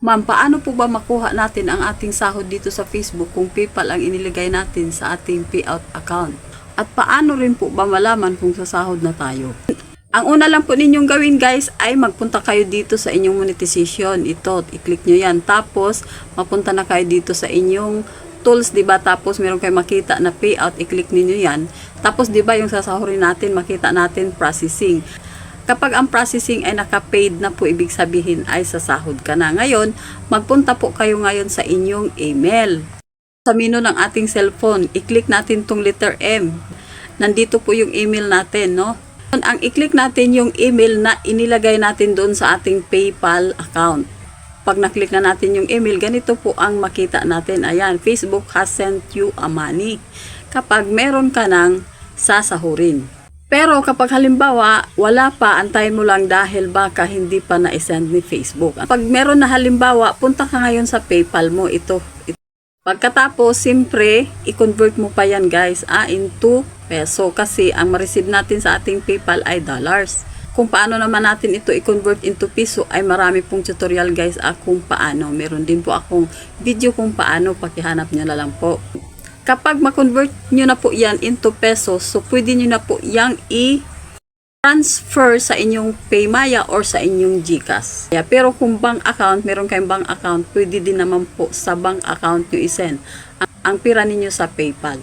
Ma'am, paano po ba makuha natin ang ating sahod dito sa Facebook kung PayPal ang iniligay natin sa ating payout account? At paano rin po ba malaman kung sasahod na tayo? Ang una lang po ninyong gawin guys ay magpunta kayo dito sa inyong monetization. Ito, i-click nyo yan. Tapos, mapunta na kayo dito sa inyong tools, di ba? Tapos, meron kayo makita na payout, i-click niyo yan. Tapos, di ba, yung sasahurin natin, makita natin processing. Kapag ang processing ay naka-paid na po, ibig sabihin ay sasahod ka na. Ngayon, magpunta po kayo ngayon sa inyong email. Sa menu ng ating cellphone, i-click natin tong letter M. Nandito po yung email natin, no? Ang i-click natin yung email na inilagay natin doon sa ating PayPal account. Pag na-click na natin yung email, ganito po ang makita natin. Ayan, Facebook has sent you a money. Kapag meron ka ng sasahurin. Pero kapag halimbawa, wala pa, antayin mo lang dahil baka hindi pa na-send ni Facebook. Pag meron na halimbawa, punta ka ngayon sa PayPal mo, ito. ito. Pagkatapos, simpre, i-convert mo pa yan guys, ah, into peso. Kasi ang ma-receive natin sa ating PayPal ay dollars. Kung paano naman natin ito i-convert into piso ay marami pong tutorial guys ah, kung paano. Meron din po akong video kung paano, pakihanap nyo na lang po kapag ma-convert nyo na po yan into pesos, so pwede nyo na po yang i-transfer sa inyong Paymaya or sa inyong GCash. Yeah, pero kung bank account, meron kayong bank account, pwede din naman po sa bank account nyo isend ang, ang pira ninyo sa PayPal.